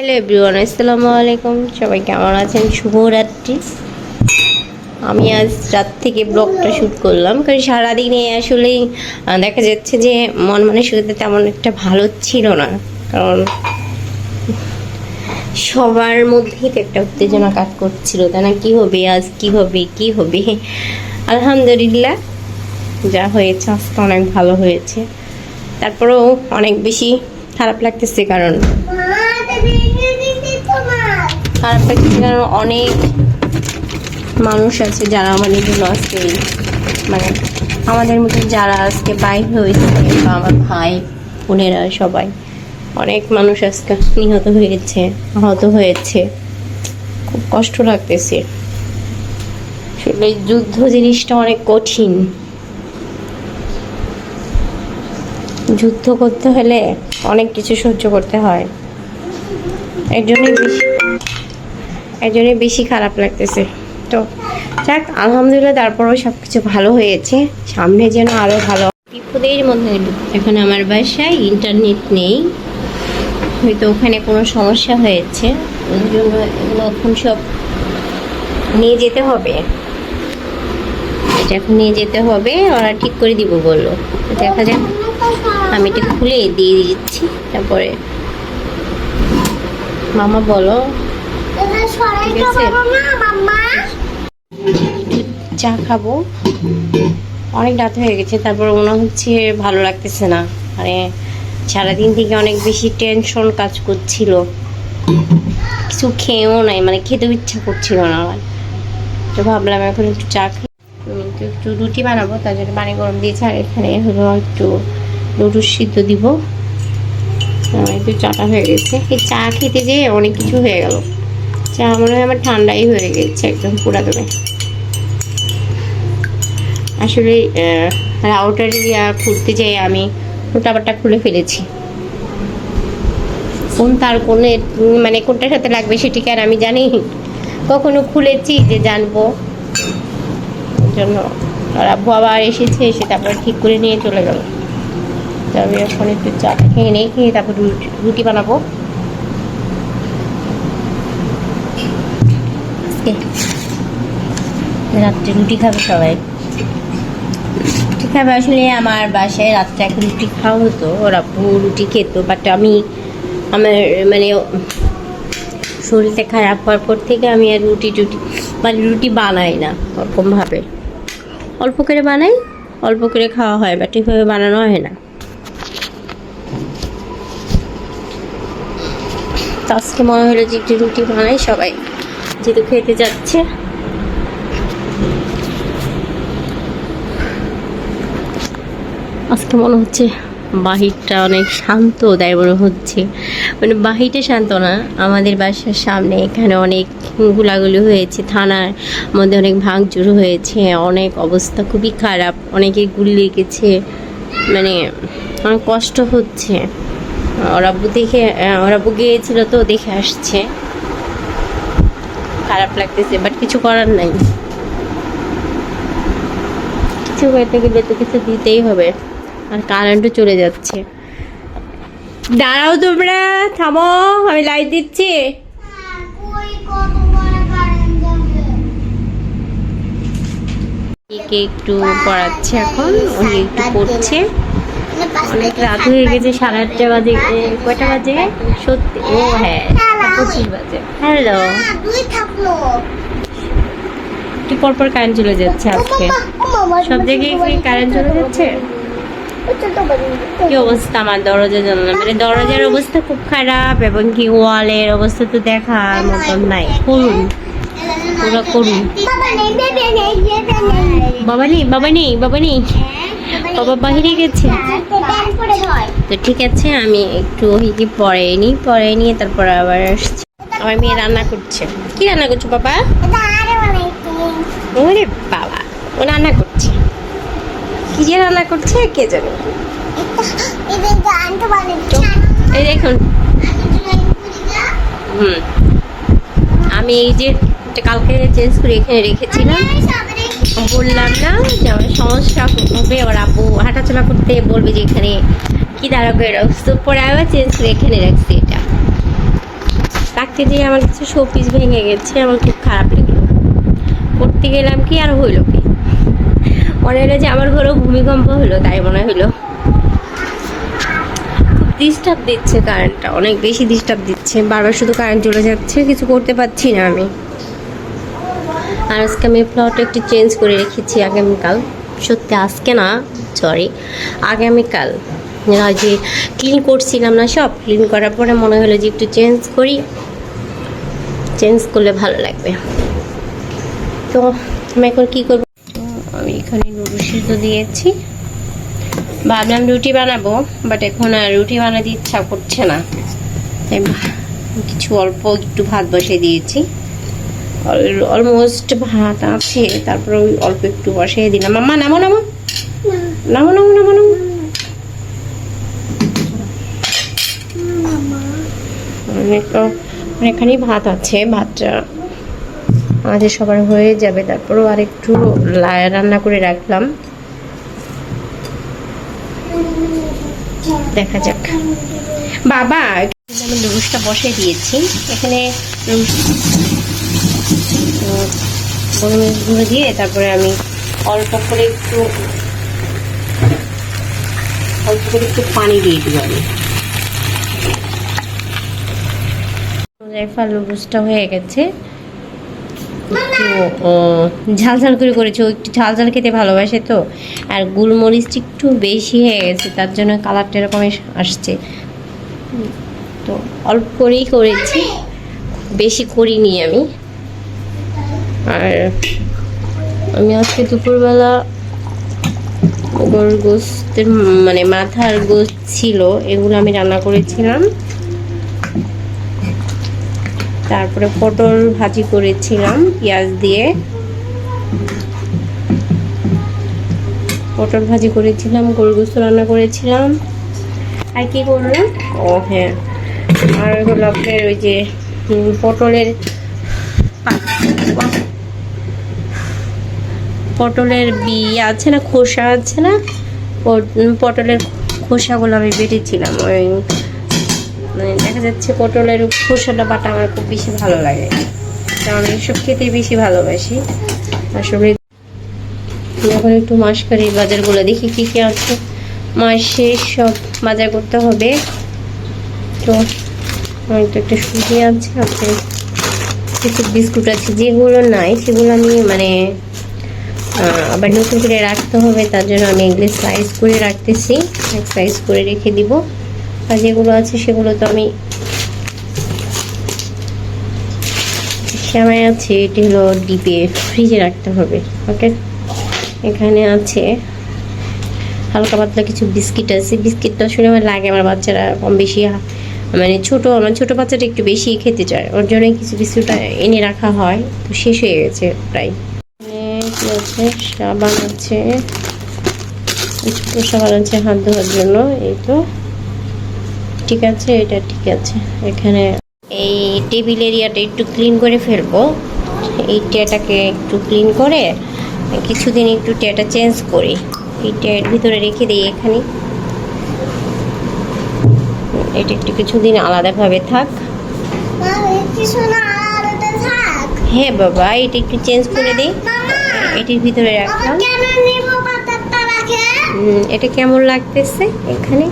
Hello everyone আসসালামু আলাইকুম সবাই কেমন আছেন? শুভরাত্রি আমি আজ রাত থেকে ব্লগটা শ্যুট করলাম, কারণ সারাদিনে আসলেই দেখা যাচ্ছে যে মন মনে মানসিকতা তেমন একটা ভালো ছিল না। কারণ সবার মধ্যেই তো একটা উত্তেজনা কাজ করছিল, তাই না? কী হবে আজ? কী হবে? কী হবে? আলহামদুলিল্লাহ, যা হয়েছে, আজকে অনেক ভালো হয়েছে। তারপরেও অনেক বেশি খারাপ লাগতেছে কারণ খারাপ লাগতেছে কারণ অনেক মানুষ আছে যারা আমাদের জন্য আজকে মানে আমাদের মধ্যে যারা আজকে বাইর হয়েছে বা আমার ভাই, বোনেরা সবাই। অনেক মানুষ আজকে নিহত হয়েছে, আহত হয়েছে। খুব কষ্ট লাগতেছে। আসলে যুদ্ধ জিনিসটা অনেক কঠিন। যুদ্ধ করতে হলে অনেক কিছু সহ্য করতে হয়। এর জন্যই বেশি জন্যই বেশি খারাপ লাগতেছে। তো যাক, আলহামদুলিল্লাহ তারপরেও সব কিছু ভালো হয়েছে। সামনে যেন আরও ভালো বিপদের মধ্যে এখন আমার বাসায় ইন্টারনেট নেই। হয়তো ওখানে কোনো সমস্যা হয়েছে। ওই জন্য এগুলো এখন সব নিয়ে যেতে হবে। এটা এখন নিয়ে যেতে হবে, ওরা ঠিক করে দিব বলল। দেখা যাক, আমি এটা খুলে দিয়ে দিচ্ছি। তারপরে মামা বলো ঠিক আছে। চা খাব। অনেক রাত হয়ে গেছে তারপর মনে হচ্ছে ভালো লাগতেছে না। মানে সারাদিন থেকে অনেক বেশি টেনশন কাজ করছিল। কিছু খেয়েও নাই মানে খেতেও ইচ্ছা করছিল না আমার তো ভাবলাম এখন একটু চা খাই। তো একটু রুটি বানাবো তার জন্য পানি গরম দিয়েছি আর এখানে হলো একটু লুটুর সিদ্ধ দিব। একটু চাটা হয়ে গেছে। এই চা খেতে যেয়ে অনেক কিছু হয়ে গেল। চা মনে হয় আমার ঠান্ডাই হয়ে গেছে একদম পুরা দমে আসলে রাউটার ইয়া খুলতে যাই আমি ফুটাবারটা খুলে ফেলেছি। কোন তার কোনে মানে কোনটার সাথে লাগবে সেটিকে আর আমি জানি? কখনো খুলেছি যে জানব। জন্য আর আব্বু আবার এসেছে, এসে তারপর ঠিক করে নিয়ে চলে গেল। তো আমি এখন একটু চা খেয়ে নিয়ে খেয়ে তারপর রুটি- রুটি বানাবো। আজকে রাত্রে রুটি খাবে সবাই। রুটি খাবে আসলে আমার বাসায় রাত্রে এখন রুটি খাওয়া হতো। ওরা রুটি খেত বাট আমি আমার মানে শরীরটা খারাপ হওয়ার পর থেকে আমি আর রুটি টুটি মানে রুটি বানাই না ওরকমভাবে। অল্প করে বানাই, অল্প করে খাওয়া হয় বাট এভাবে বানানো হয় না। তো আজকে মনে হলো যে একটু রুটি বানাই সবাই। যেহেতু খেতে যাচ্ছে। আজকে মনে হচ্ছে বাহিরটা অনেক শান্ত দেয় মনে হচ্ছে। মানে বাহিরটা শান্ত না, আমাদের বাসার সামনে এখানে অনেক গুলাগুলি হয়েছে, থানার মধ্যে অনেক ভাঙচুর হয়েছে, অনেক অবস্থা খুবই খারাপ, অনেকে গুলি লেগেছে মানে অনেক কষ্ট হচ্ছে। ওরাব্বু দেখে ওরাব্বু গিয়েছিল তো দেখে আসছে। খারাপ লাগতেছে বাট কিছু করার নাই। কিছু করতে গেলে তো কিছু দিতেই হবে, আর কারেন্টও চলে যাচ্ছে। দাঁড়াও তোমরা, থামো, আমি লাইট দিচ্ছি। একে একটু পড়াচ্ছে এখন, উনি একটু পড়ছে। অনেক রাত হয়ে গেছে সাড়ে আটটা বাজে কয়টা বাজে? সত্যি ও হ্যাঁ পঁচিশ বাজে। হ্যালো। একটু পর পর কারেন্ট চলে যাচ্ছে আজকে। সব জায়গায় কি কারেন্ট চলে যাচ্ছে? কি অবস্থা আমার দরজা জানলাম মানে দরজার অবস্থা খুব খারাপ এবং কি ওয়ালের অবস্থা তো দেখার মতন নাই। করুন। পুরো করুন। বাবা নেই বাবা নেই বাবা নেই বাবা বাহিরে গেছে। তো ঠিক আছে আমি একটু ওইকে পরে নিই পরে নিয়ে তারপর আবার আসছি। আমার মেয়ে রান্না করছে। কি রান্না করছ বাবা? ওরে বাবা ও রান্না করছে। কি যে রান্না করছে কে জানে? এই দেখুন। হুম। আমি এই যে কালকে চেঞ্জ করে এখানে রেখেছিলাম। বললাম না যে আমার সমস্যা, হবে ওর আপু হাঁটাচলা করতে বলবে যে এখানে কি দাঁড়া করে রাখছো পরে আবার চেঞ্জ করে এখানে রাখছি এটা। করতে গিয়ে আমার কিছু শোপিস ভেঙে গেছে, আমার খুব খারাপ লাগল। করতে গেলাম কি আর হইল কি? মনে হলো যে আমার ঘরেও ভূমিকম্প হলো, তাই মনে হলো ডিস্টার্ব দিচ্ছে কারেন্টটা অনেক বেশি ডিস্টার্ব দিচ্ছে। বারবার শুধু কারেন্ট চলে যাচ্ছে, কিছু করতে পারছি না আমি। আর আজকে আমি প্লট একটু চেঞ্জ করে রেখেছি আগামীকাল। সত্যি আজকে না সরি আগামীকাল। যে ক্লিন করছিলাম না সব ক্লিন করার পরে মনে হলো যে একটু চেঞ্জ করি। চেঞ্জ করলে ভালো লাগবে। তো আমি এখন কী করব? আমি এখানে নুডলস সিদ্ধ দিয়েছি। ভাবলাম রুটি বানাবো বাট এখন আর রুটি বানাতে ইচ্ছা করছে না। তাই কিছু অল্প একটু ভাত বসিয়ে দিয়েছি। অলমোস্ট ভাত আছে, তারপর ওই অল্প একটু বসিয়ে দিলাম। মাম্মা, নামো নামো। নামো নামো নামো নামো। অনেক, অনেকখানি ভাত আছে, ভাতটা আমাদের সবার হয়ে যাবে। তারপরও আর একটু রান্না করে রাখলাম। দেখা যাক। বাবা আমি লুডুসটা বসে দিয়েছি। এখানে গরমের গুঁড়ো দিয়ে তারপরে আমি অল্প করে একটু, অল্প করে একটু পানি দিয়ে দিব আমি জায়ফা লুডুসটা হয়ে গেছে। একটু ঝাল ঝাল করে করেছে। ও একটু ঝাল ঝাল খেতে ভালোবাসে তো। আর গোলমরিচটা একটু বেশি হয়ে গেছে, তার জন্য কালারটা এরকম আসছে। তো অল্প করেই করেছি। বেশি করিনি আমি। আর আমি আজকে দুপুরবেলা গরুর গোস্তের মানে মাথার গোস্ত ছিল, এগুলো আমি রান্না করেছিলাম। তারপরে পটল ভাজি করেছিলাম, পেঁয়াজ দিয়ে। পটল ভাজি করেছিলাম, গরুর গোস্ত রান্না করেছিলাম। আর কি করলাম ও হ্যাঁ। আর হলো আপনার ওই যে পটলের পটলের বি আছে না, খোসা আছে না? পট- পটলের খোসাগুলো আমি বেটেছিলাম, ওই মানে দেখা যাচ্ছে পটলের খোসাটা বাটা আমার খুব বেশি ভালো লাগে। কারণ এইসব খেতে বেশি ভালোবাসি। আসলে এখন একটু মাসকারির বাজারগুলো দেখি কি কি আছে। মাসের সব বাজার করতে হবে। তো আমার তো একটা সুজি আছে আপনার কিছু বিস্কুট আছে, যেগুলো নাই, সেগুলো আমি মানে আবার নতুন করে রাখতে হবে, তার জন্য আমি এগুলো স্লাইস করে রাখতেছি। স্লাইস করে রেখে দিব। আর যেগুলো আছে সেগুলো তো আমি শ্যামাই আছে, এটি হলো ডিপে ফ্রিজে রাখতে হবে, ওকে? এখানে আছে হালকা পাতলা কিছু বিস্কিট আছে। বিস্কিটটা আসলে আমার লাগে আমার বাচ্চারা কম বেশি মানে ছোট, আমার ছোট বাচ্চাটা একটু বেশি খেতে চায়। ওর জন্য কিছু বিস্কুট এনে রাখা হয়। তো শেষ হয়ে গেছে প্রায়। কি আছে সাবান আছে ছোট সাবান আছে হাত ধোয়ার জন্য এই তো। ঠিক আছে এটা ঠিক আছে। এখানে এই টেবিল এরিয়াটা একটু ক্লিন করে ফেলব। এই টেটাকে একটু ক্লিন করে কিছুদিন একটু টেটা চেঞ্জ করি। এই টের ভিতরে রেখে দিই এখানে। এটা একটু কিছুদিন আলাদাভাবে থাক। হ্যাঁ বাবা এটা একটু চেঞ্জ করে দিই। এটির ভিতরে রাখলাম। এটা কেমন লাগতেছে এখানে?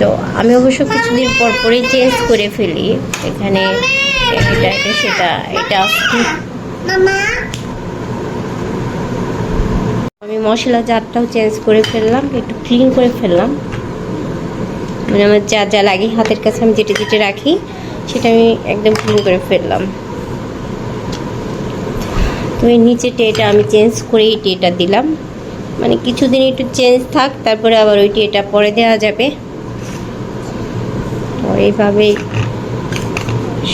তো আমি অবশ্য কিছুদিন পর পরই চেঞ্জ করে ফেলি। এখানে এটা এটা সেটা এটা আমি মশলা জারটাও চেঞ্জ করে ফেললাম একটু ক্লিন করে ফেললাম। মানে আমার যা যা লাগে হাতের কাছে আমি যেটা যেটা রাখি সেটা আমি একদম ক্লিন করে ফেললাম। তো নিচে টেটা আমি চেঞ্জ করে এই টেটা দিলাম। মানে কিছুদিন একটু চেঞ্জ থাক, তারপরে আবার ওই টেটা পরে দেওয়া যাবে। তো এইভাবেই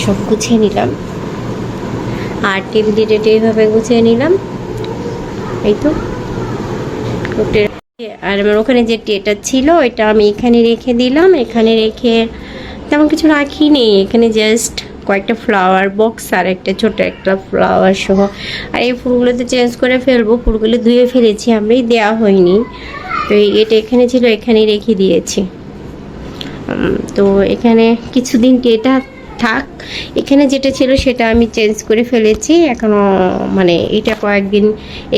সব গুছিয়ে নিলাম। আর টেবিল টেটে এইভাবে গুছিয়ে নিলাম। এই তো। আর আমার ওখানে যে টেটা ছিল এটা আমি এখানে রেখে দিলাম। এখানে রেখে তেমন কিছু রাখিনি। এখানে জাস্ট কয়েকটা ফ্লাওয়ার বক্স আর একটা ছোট একটা ফ্লাওয়ার সহ। আর এই ফুলগুলো তো চেঞ্জ করে ফেলব, ফুলগুলো ধুয়ে ফেলেছি আমি দেওয়া হয়নি। তো এটা এখানে ছিল এখানে রেখে দিয়েছি। তো এখানে কিছুদিন টেটা থাক। এখানে যেটা ছিল সেটা আমি চেঞ্জ করে ফেলেছি এখনও মানে এটা কয়েকদিন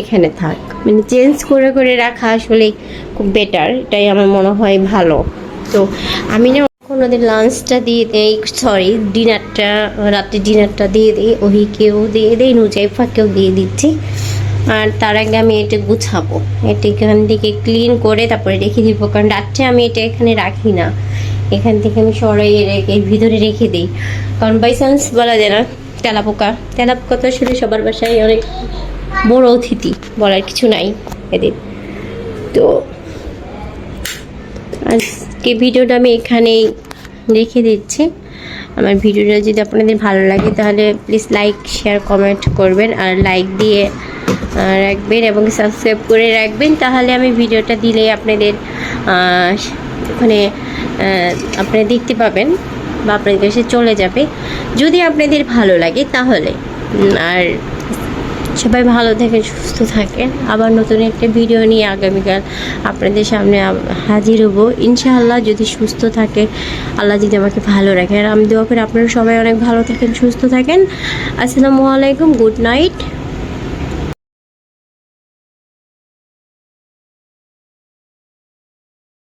এখানে থাক। মানে চেঞ্জ করে করে রাখা আসলে খুব বেটার এটাই আমার মনে হয় ভালো। তো আমি না এখন ওদের লাঞ্চটা দিয়ে দেই সরি ডিনারটা রাত্রে ডিনারটা দিয়ে দিই ওহিকেও দিয়ে দিই নুজাইফাকেও দিয়ে দিচ্ছি। আর তার আগে আমি এটা গুছাবো। এটা এখান থেকে ক্লিন করে তারপরে রেখে দিব, কারণ রাত্রে আমি এটা এখানে রাখি না। এখান থেকে আমি সরাইয়ে রেখে, ভিতরে রেখে দিই। কারণ বাই চান্স বলা যায় না, তেলাপোকা। তেলাপোকা তো আসলে সবার বাসায় অনেক বড় অতিথি বলার কিছু নাই এদের। তো আজকে ভিডিওটা আমি এখানেই রেখে দিচ্ছি। আমার ভিডিওটা যদি আপনাদের ভালো লাগে তাহলে প্লিজ লাইক শেয়ার কমেন্ট করবেন আর লাইক দিয়ে রাখবেন এবং সাবস্ক্রাইব করে রাখবেন। তাহলে আমি ভিডিওটা দিলে আপনাদের ওখানে আপনারা দেখতে পাবেন বা আপনাদের কাছে চলে যাবে। যদি আপনাদের ভালো লাগে তাহলে। আর সবাই ভালো থাকেন সুস্থ থাকেন। আবার নতুন একটা ভিডিও নিয়ে আগামীকাল আপনাদের সামনে হাজির হব। ইনশাআল্লাহ যদি সুস্থ থাকে, আল্লাহ যদি আমাকে ভালো রাখেন। আমি দোয়া করি আপনারা সবাই অনেক ভালো থাকেন, সুস্থ থাকেন। আসসালামু আলাইকুম, গুড নাইট।